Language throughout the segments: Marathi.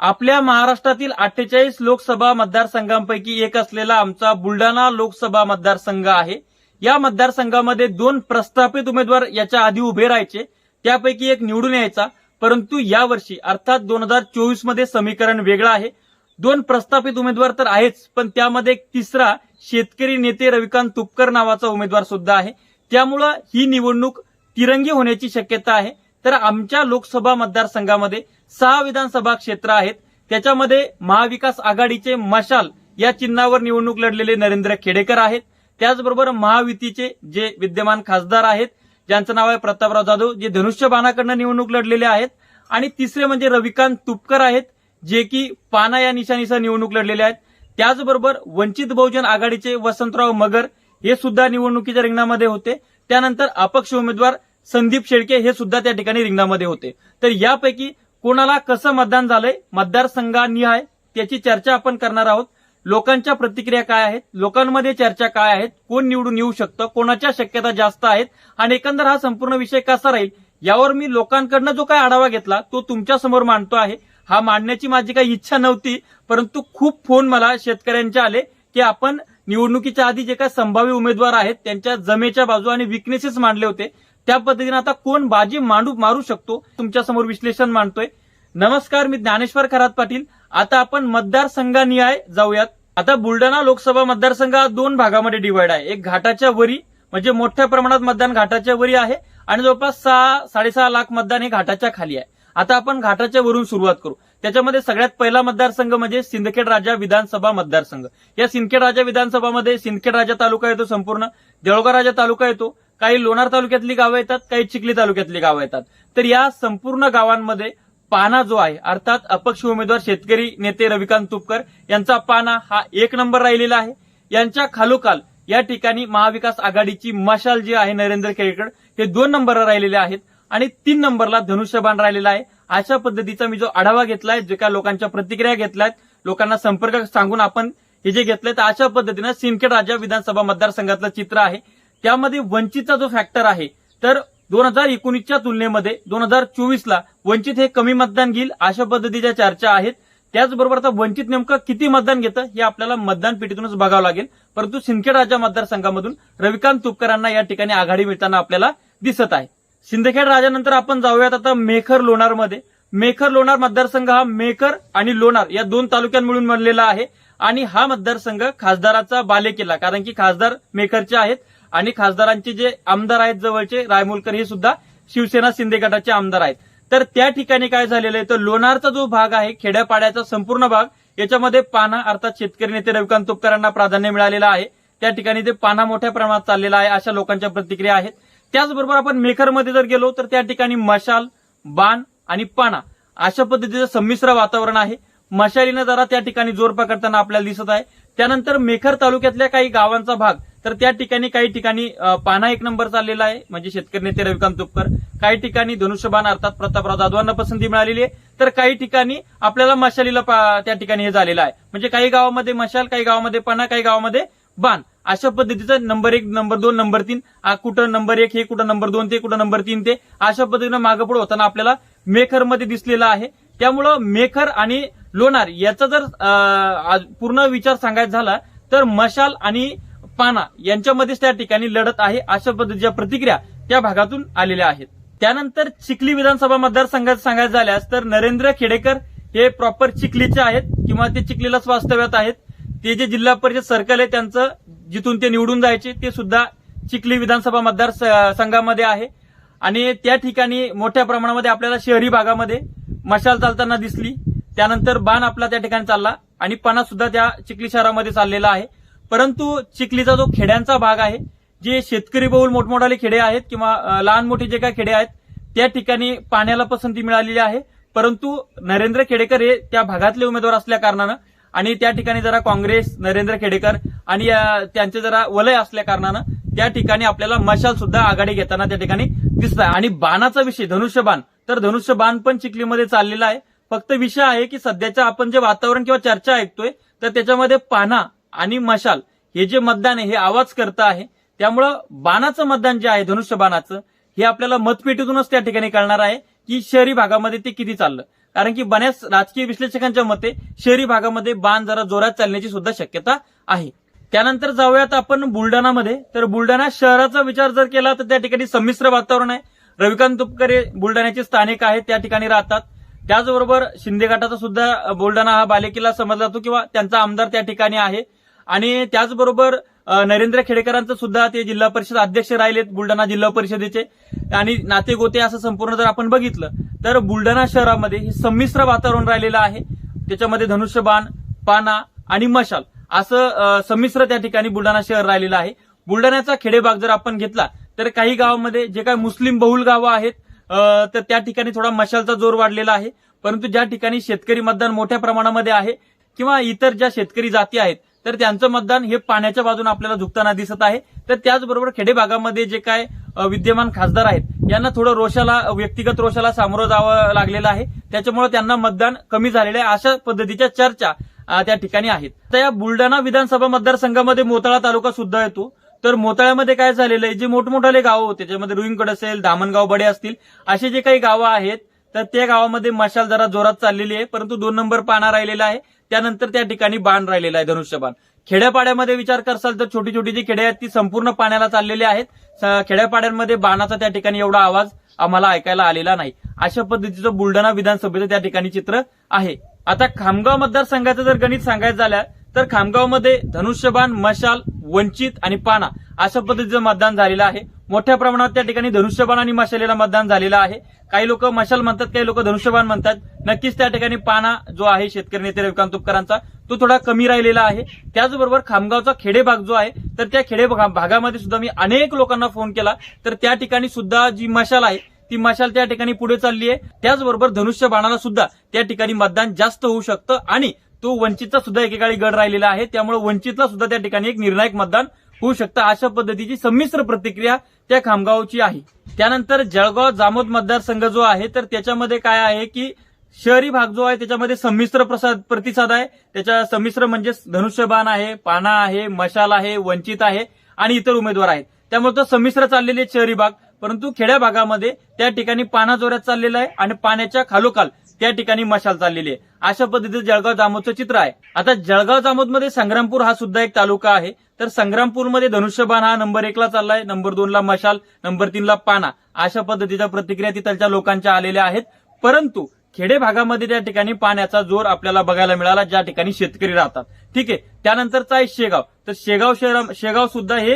आपल्या महाराष्ट्रातील अठ्ठेचाळीस लोकसभा मतदारसंघांपैकी एक असलेला आमचा बुलढाणा लोकसभा मतदारसंघ आहे. या मतदारसंघामध्ये दोन प्रस्थापित उमेदवार याच्या आधी उभे राहायचे त्यापैकी एक निवडून यायचा. परंतु यावर्षी अर्थात दोन हजार चोवीसमध्ये समीकरण वेगळं आहे. दोन प्रस्थापित उमेदवार तर आहेच पण त्यामध्ये एक तिसरा शेतकरी नेते रविकांत तुपकर नावाचा उमेदवार सुद्धा आहे. त्यामुळं ही निवडणूक तिरंगी होण्याची शक्यता आहे. तर आमच्या लोकसभा मतदारसंघामध्ये सहा विधानसभा क्षेत्र आहेत. त्याच्यामध्ये महाविकास आघाडीचे मशाल या चिन्हावर निवडणूक लढलेले नरेंद्र खेडेकर आहेत. त्याचबरोबर महायुतीचे जे विद्यमान खासदार आहेत ज्यांचं नाव आहे प्रतापराव जाधव जे धनुष्यबाणाकडनं निवडणूक लढलेले आहेत. आणि तिसरे म्हणजे रविकांत तुपकर आहेत जे की पाना या निशाणीसह निवडणूक लढलेले आहेत. त्याचबरोबर वंचित बहुजन आघाडीचे वसंतराव मगर हे सुद्धा निवडणुकीच्या रिंगणामध्ये होते. त्यानंतर अपक्ष उमेदवार संदीप शेळके हे सुद्धा त्या ठिकाणी रिंगणामध्ये होते. तर यापैकी कोणाला कसं मतदान झालंय मतदारसंघानिहाय त्याची चर्चा आपण करणार आहोत. लोकांच्या प्रतिक्रिया काय आहेत लोकांमध्ये चर्चा काय आहेत कोण निवडून येऊ शकतं कोणाच्या शक्यता जास्त आहेत आणि एकंदर हा संपूर्ण विषय कसा राहील यावर मी लोकांकडनं जो काय आढावा घेतला तो तुमच्यासमोर मांडतो आहे. हा मांडण्याची माझी काही इच्छा नव्हती परंतु खूप फोन मला शेतकऱ्यांचे आले की आपण निवडणुकीच्या आधी जे काही संभाव्य उमेदवार आहेत त्यांच्या जमेच्या बाजू आणि विकनेसेस मांडले होते. त्या पद्धतीने आता कोण बाजी मांडू मारू शकतो तुमच्यासमोर विश्लेषण मांडतोय. नमस्कार मी ज्ञानेश्वर खरात पाटील. आता आपण मतदारसंघानिहाय जाऊयात. आता बुलढाणा लोकसभा मतदारसंघ हा दोन भागामध्ये डिवाइड आहे. एक घाटाच्या वरी म्हणजे मोठ्या प्रमाणात मतदान घाटाच्या वरी आहे आणि जवळपास सहा साडेसहा लाख मतदान हे घाटाच्या खाली आहे. आता आपण घाटाच्या वरून सुरुवात करू. त्याच्यामध्ये सगळ्यात पहिला मतदारसंघ म्हणजे सिंदखेड राजा विधानसभा मतदारसंघ. या सिंदखेड राजा विधानसभामध्ये सिंदखेड राजा तालुका येतो संपूर्ण देवळगाव राजा तालुका येतो काही लोणार तालुक्यातली गावं येतात काही चिखली तालुक्यातली गावं येतात. तर या संपूर्ण गावांमध्ये पाना जो आहे अर्थात अपक्ष उमेदवार शेतकरी नेते रविकांत तुपकर यांचा पाना हा एक नंबर राहिलेला आहे. यांच्या खालोखाल या ठिकाणी महाविकास आघाडीची मशाल जी आहे नरेंद्र केळकर हे दोन नंबरला राहिलेले आहेत आणि तीन नंबरला धनुष्यबाण राहिलेला आहे. अशा पद्धतीचा मी जो आढावा घेतलाय जे काय लोकांच्या प्रतिक्रिया घेतल्यात लोकांना संपर्क सांगून आपण हे जे घेतलंय तर अशा पद्धतीनं सिंदखेड राजा विधानसभा मतदारसंघातलं चित्र आहे. त्यामध्ये वंचितचा जो फॅक्टर आहे तर दोन हजार एकोणीसच्या तुलनेमध्ये दोन हजार चोवीसला वंचित हे कमी मतदान घेईल अशा पद्धतीच्या चर्चा आहेत. त्याचबरोबर आता वंचित नेमकं किती मतदान घेतं हे आपल्याला मतदान पेटीतूनच बघावं लागेल. परंतु सिंदखेड राजा मतदारसंघामधून रविकांत तुपकरांना या ठिकाणी आघाडी मिळताना आपल्याला दिसत आहे. सिंदखेड राजानंतर आपण जाऊयात आता मेखर लोणारमध्ये. मेखर लोणार मतदारसंघ हा मेखर आणि लोणार या दोन तालुक्यांमधून मिळून बनलेला आहे. आणि हा मतदारसंघ खासदाराचा बालेकिल्ला कारण की खासदार मेखरचे आहेत. आणि खासदारांचे जे आमदार आहेत जवळचे रायमुलकर हे सुद्धा शिवसेना शिंदे गटाचे आमदार आहेत. तर त्या ठिकाणी काय झालेलं आहे? तर लोणारचा जो भाग आहे खेड्यापाड्याचा संपूर्ण भाग याच्यामध्ये पाना अर्थात शेतकरी नेते रविकांत तुपकरांना प्राधान्य मिळालेलं आहे. त्या ठिकाणी ते पाना मोठ्या प्रमाणात चाललेला आहे अशा लोकांच्या प्रतिक्रिया आहेत. त्याचबरोबर आपण मेखरमध्ये जर गेलो तर त्या ठिकाणी मशाल बाण आणि पाना अशा पद्धतीचं संमिश्र वातावरण आहे. मशालीनं जरा त्या ठिकाणी जोर पकडताना आपल्याला दिसत आहे. त्यानंतर मेखर तालुक्यातल्या काही गावांचा भाग तर त्या ठिकाणी काही ठिकाणी पाना एक नंबर चाललेला आहे म्हणजे शेतकरी नेते रविकांत तुपकर. काही ठिकाणी धनुष्यबाण अर्थात प्रतापराव जाधवांना पसंती मिळालेली आहे. तर काही ठिकाणी आपल्याला मशालीला पा- त्या ठिकाणी हे झालेलं आहे. म्हणजे काही गावामध्ये मशाल काही गावामध्ये पाना काही गावामध्ये बाण. अशा पद्धतीचं नंबर एक नंबर दोन नंबर तीन कुठं नंबर एक हे कुठं नंबर दोन ते कुठं नंबर तीन ते अशा पद्धतीनं मागं पुढे होताना आपल्याला मेखरमध्ये दिसलेलं आहे. त्यामुळं मेखर आणि लोणार. याचा जर आज पूर्ण विचार सांगायचा झाला तर मशाल आणि पाना यांच्यामध्येच त्या ठिकाणी लढत आहे अशा पद्धतीच्या प्रतिक्रिया त्या भागातून आलेल्या आहेत. त्यानंतर चिखली विधानसभा मतदारसंघात सांगायचं झाल्यास तर नरेंद्र खेडेकर हे प्रॉपर चिखलीचे आहेत किंवा ते चिखलीलाच वास्तव्यात आहेत. ते जे जिल्हा परिषद सर्कल आहे त्यांचं जिथून ते निवडून जायचे ते सुद्धा चिखली विधानसभा मतदार स- संघामध्ये आहे. आणि त्या ठिकाणी मोठ्या प्रमाणामध्ये आपल्याला शहरी भागामध्ये मशाल चालताना दिसली. त्यानंतर बाण आपला त्या ठिकाणी चालला आणि पणा सुद्धा त्या चिखली शहरामध्ये चाललेला आहे. परंतु चिखलीचा जो खेड्यांचा भाग आहे जे शेतकरी बहुल मोठमोठाले खेडे आहेत किंवा लहान मोठे जे काही खेडे आहेत त्या ठिकाणी पाण्याला पसंती मिळालेली आहे. परंतु नरेंद्र खेडेकर हे त्या भागातले उमेदवार असल्या कारणानं आणि त्या ठिकाणी जरा काँग्रेस नरेंद्र खेडेकर आणि त्यांचे जरा वलय असल्या कारणानं त्या ठिकाणी आपल्याला मशाल सुद्धा आघाडी घेताना त्या ठिकाणी दिसत आहे आणि बाणाचा विषय धनुष्यबाण तर धनुष्यबाण पण चिखलीमध्ये चाललेला आहे. फक्त विषय आहे की सध्याचं आपण जे वातावरण किंवा चर्चा ऐकतोय तर त्याच्यामध्ये पाना आणि मशाल हे जे मतदान आहे हे आवाज करतं आहे. त्यामुळं बाणाचं मतदान जे आहे धनुष्यबाणाचं हे आपल्याला मतपेटीतूनच त्या ठिकाणी कळणार आहे की शहरी भागामध्ये ते किती चाललं. कारण की बऱ्याच राजकीय विश्लेषकांच्या मते शहरी भागामध्ये बाण जरा जोरात चालण्याची सुद्धा शक्यता आहे. त्यानंतर जाऊयात आपण बुलढाणामध्ये. तर बुलढाणा शहराचा विचार जर केला तर त्या ठिकाणी संमिश्र वातावरण आहे. रविकांत तुपकरे बुलढाण्याचे स्थानिक आहेत त्या ठिकाणी राहतात. त्याचबरोबर शिंदे गटाचा सुद्धा बुलढाणा हा बालेकिल्ला समजला जातो किंवा त्यांचा आमदार त्या ठिकाणी आहे. आणि त्याचबरोबर नरेंद्र खेडेकरांचं सुद्धा ते जिल्हा परिषद अध्यक्ष राहिलेत बुलढाणा जिल्हा परिषदेचे. आणि नाते गोते असं संपूर्ण जर आपण बघितलं तर बुलढाणा शहरामध्ये हे संमिश्र वातावरण राहिलेलं आहे. त्याच्यामध्ये धनुष्यबाण पाना आणि मशाल असं संमिश्र त्या ठिकाणी बुलढाणा शहर राहिलेलं आहे. बुलढाण्याचा खेडेभाग जर आपण घेतला तर काही गावामध्ये जे काही मुस्लिम बहुल गावं आहेत तर त्या ठिकाणी थोडा मशालचा जोर वाढलेला आहे. परंतु ज्या ठिकाणी शेतकरी मतदान मोठ्या प्रमाणामध्ये आहे किंवा इतर ज्या शेतकरी जाती आहेत तर त्यांचं मतदान हे पाण्याच्या बाजूने आपल्याला झुकताना दिसत आहे. तर त्याचबरोबर खेडे भागामध्ये जे काय विद्यमान खासदार आहेत यांना थोडं रोषाला व्यक्तिगत रोषाला सामोरं जावं लागलेलं आहे. त्याच्यामुळे त्यांना मतदान कमी झालेलं आहे. अशा पद्धतीच्या चर्चा त्या ठिकाणी आहेत. तर या बुलढाणा विधानसभा मतदारसंघामध्ये मोताळा तालुका सुद्धा येतो. तर मोताळ्यामध्ये काय झालेलं आहे? जे मोठमोठाले गावं होते त्याच्यामध्ये रुईंकड असेल धामणगाव बडे असतील असे जे काही गावं आहेत तर त्या गावामध्ये मशाल जरा जोरात चाललेली आहे परंतु दोन नंबर पाना राहिलेला आहे. त्यानंतर त्या ठिकाणी बाण राहिलेला आहे धनुष्यबाण. खेड्यापाड्यामध्ये विचार करसाल तर छोटी छोटी जी खेडे आहेत ती संपूर्ण पाण्याला चाललेली आहेत. खेड्यापाड्यांमध्ये बाणाचा त्या ठिकाणी एवढा आवाज आम्हाला ऐकायला आलेला नाही. अशा पद्धतीचं बुलढाणा विधानसभेचं त्या ठिकाणी चित्र आहे. आता खामगाव मतदारसंघाचं जर गणित सांगायचं झालं तर खामगावमध्ये धनुष्यबाण मशाल वंचित आणि पाना अशा पद्धतीचं मतदान झालेलं आहे. मोठ्या प्रमाणात त्या ठिकाणी धनुष्यबाण आणि मशालेला मतदान झालेलं आहे. काही लोक मशाल म्हणतात काही लोक धनुष्यबाण म्हणतात. नक्कीच त्या ठिकाणी पाना जो आहे शेतकरी नेते रविकांत तुपकरांचा तो थोडा कमी राहिलेला आहे. त्याचबरोबर खामगावचा खेडे भाग जो आहे तर त्या खेडे भागामध्ये सुद्धा मी अनेक लोकांना फोन केला. तर त्या ठिकाणी सुद्धा जी मशाल आहे ती मशाल त्या ठिकाणी पुढे चालली आहे. त्याचबरोबर धनुष्यबाणाला सुद्धा त्या ठिकाणी मतदान जास्त होऊ शकतं. आणि तो वंचितचा सुद्धा एकेकाळी गड राहिलेला आहे. त्यामुळे वंचितला सुद्धा त्या ठिकाणी एक निर्णायक मतदान होऊ शकतं. अशा पद्धतीची संमिश्र प्रतिक्रिया त्या खामगावची आहे. त्यानंतर जळगाव जामोद मतदारसंघ जो आहे तर त्याच्यामध्ये काय आहे की शहरी भाग जो आहे त्याच्यामध्ये संमिश्र प्रसाद प्रतिसाद आहे. त्याच्या संमिश्र म्हणजे धनुष्यबाण आहे पाना आहे मशाल आहे वंचित आहे आणि इतर उमेदवार आहेत. त्यामुळे तो संमिश्र चाललेले शहरी भाग. परंतु खेड्या भागामध्ये त्या ठिकाणी पाना जोऱ्यात चाललेला आहे आणि पाण्याच्या खालोखाल त्या ठिकाणी मशाल चाललेली आहे. अशा पद्धतीचं जळगाव जामोदचं चित्र आहे. आता जळगाव जामोदमध्ये संग्रामपूर हा सुद्धा एक तालुका आहे. तर संग्रामपूरमध्ये धनुष्यबाण हा नंबर एकला चाललाय नंबर दोनला मशाल नंबर तीनला पाना. अशा पद्धतीच्या प्रतिक्रिया तिथलच्या लोकांच्या आलेल्या आहेत. परंतु खेडे भागामध्ये त्या ठिकाणी पाण्याचा जोर आपल्याला बघायला मिळाला ज्या ठिकाणी शेतकरी राहतात. ठीक आहे. त्यानंतरचा आहे शेगाव. तर शेगाव शहर शेगाव सुद्धा हे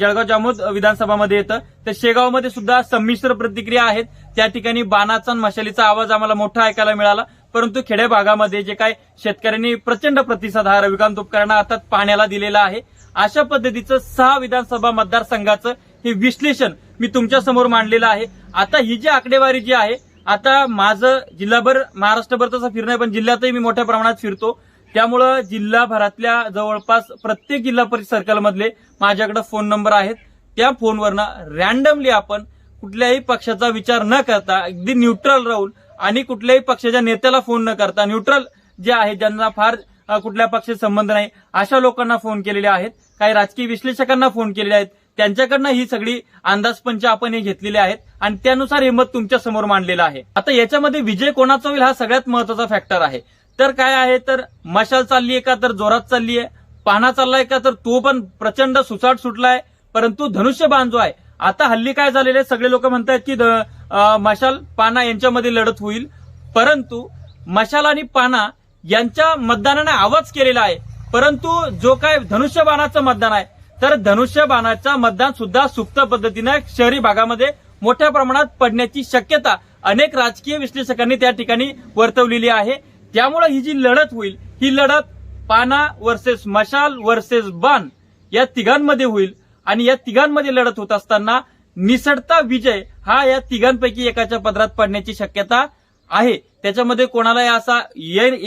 जळगाव जामोद विधानसभामध्ये येतं. तर शेगावमध्ये सुद्धा संमिश्र प्रतिक्रिया आहेत. त्या ठिकाणी बाणाचा मशालीचा आवाज आम्हाला मोठा ऐकायला मिळाला. परंतु खेडे भागामध्ये जे काय शेतकऱ्यांनी प्रचंड प्रतिसाद हा रविकांत उपकरणा आता पाण्याला दिलेला आहे. अशा पद्धतीचं सहा विधानसभा मतदारसंघाचं हे विश्लेषण मी तुमच्यासमोर मांडलेलं आहे. आता ही जी आकडेवारी जी आहे आता माझं जिल्हाभर महाराष्ट्रभर तसं फिरणं आहे, पण जिल्ह्यातही मी मोठ्या प्रमाणात फिरतो. त्यामुळं जिल्हाभरातल्या जवळपास प्रत्येक जिल्हा परिषद सर्कलमधले माझ्याकडे फोन नंबर आहेत. त्या फोनवरनं रॅन्डमली आपण कुठल्याही पक्षाचा विचार न करता अगदी न्यूट्रल राहून आणि कुठल्याही पक्षाच्या नेत्याला फोन न करता न्यूट्रल जे आहे ज्यांना फार कुठल्या पक्षाचे संबंध नाही अशा लोकांना फोन केलेले आहेत. काही राजकीय विश्लेषकांना फोन केलेले आहेत. त्यांच्याकडनं ही सगळी अंदाजपंच आपण हे घेतलेले आहेत. आणि त्यानुसार हे मत तुमच्यासमोर मांडलेलं आहे. आता याच्यामध्ये विजय कोणाचा होईल हा सगळ्यात महत्त्वाचा फॅक्टर आहे. तर काय आहे? तर मशाल चालली आहे का? तर जोरात चालली आहे पाना चाललाय का? तर तो पण प्रचंड सुसाट सुटलाय. परंतु धनुष्यबाण जो आहे. आता हल्ली काय झालेले सगळे लोक म्हणतात की ध- मशाल पाना यांच्यामध्ये लढत होईल. परंतु मशाल आणि पाना यांच्या मतदानाने आवाज केलेला आहे. परंतु जो काय धनुष्यबाणाचं मतदान आहे तर धनुष्यबाणाचं मतदान सुद्धा सुप्त पद्धतीनं शहरी भागामध्ये मोठ्या प्रमाणात पडण्याची शक्यता अनेक राजकीय विश्लेषकांनी त्या ठिकाणी वर्तवलेली आहे. त्यामुळे ही जी लढत होईल ही लढत पाना वर्सेस मशाल वर्सेस बाण या तिघांमध्ये होईल आणि या तिघांमध्ये लढत होत असताना निसटता विजय हा या तिघांपैकी एकाच्या पदरात पडण्याची शक्यता आहे. त्याच्यामध्ये कोणालाही असा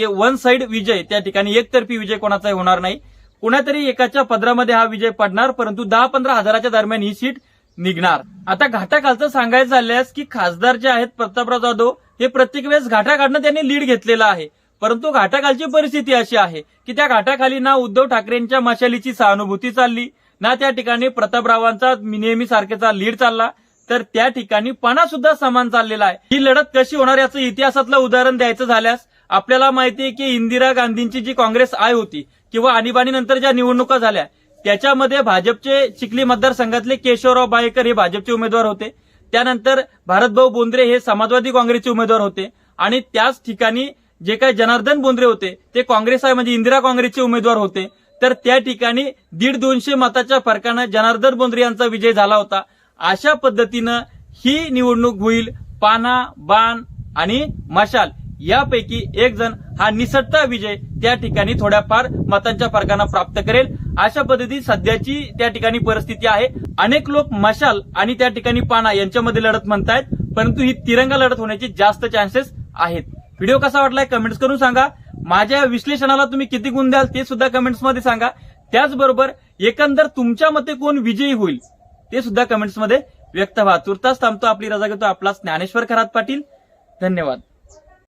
वन साइड विजय त्या ठिकाणी एकतर्फी विजय कोणाचाही होणार नाही. कुणातरी एकाच्या पदरामध्ये हा विजय पडणार परंतु दहा पंधरा हजाराच्या दरम्यान ही सीट निघणार. आता घाटाखालचं सांगायचं झाल्यास की खासदार जे आहेत प्रतापराव जाधव हे प्रत्येक वेळेस घाटा काढणं त्यांनी लीड घेतलेला आहे. परंतु घाटाखालची परिस्थिती अशी आहे की त्या घाटाखाली ना उद्धव ठाकरेंच्या मशालीची सहानुभूती चालली ना त्या ठिकाणी प्रतापरावांचा नेहमी सारखेचा लीड चालला तर त्या ठिकाणी पणा सुद्धा समान चाललेला आहे. ही लढत कशी होणार याचं इतिहासातलं उदाहरण द्यायचं झाल्यास आपल्याला माहिती आहे की इंदिरा गांधींची जी काँग्रेस आय होती किंवा आणीबाणीनंतर ज्या निवडणुका झाल्या त्याच्यामध्ये भाजपचे चिखली मतदारसंघातले केशवराव बायकर हे भाजपचे उमेदवार होते. त्यानंतर भारतभाऊ बोंद्रे हे समाजवादी काँग्रेसचे उमेदवार होते. आणि त्याच ठिकाणी जे काय जनार्दन बोंद्रे होते ते काँग्रेस आहे म्हणजे इंदिरा काँग्रेसचे उमेदवार होते. तर त्या ठिकाणी दीड दोनशे मताच्या फरकानं जनार्दन बोंद्रे यांचा विजय झाला होता. अशा पद्धतीनं ही निवडणूक होईल पाना बाण आणि मशाल. यापैकी एक जण हा निसटता विजय त्या ठिकाणी थोड्याफार मतांच्या फरकानं प्राप्त करेल. अशा पद्धती सध्याची त्या ठिकाणी परिस्थिती आहे. अनेक लोक मशाल आणि त्या ठिकाणी पाना यांच्यामध्ये लढत म्हणतायत परंतु ही तिरंगा लढत होण्याचे जास्त चान्सेस आहेत. व्हिडिओ कसा वाटलाय कमेंट्स करून सांगा. माझ्या विश्लेषणाला तुम्ही किती गुण द्याल ते सुद्धा कमेंट्समध्ये सांगा. त्याचबरोबर एकंदर तुमच्या मते कोण विजयी होईल ते सुद्धा कमेंट्समध्ये व्यक्त व्हा. तुर्तास थांबतो. आपली रजा घेतो. आपला ज्ञानेश्वर खरात पाटील. धन्यवाद.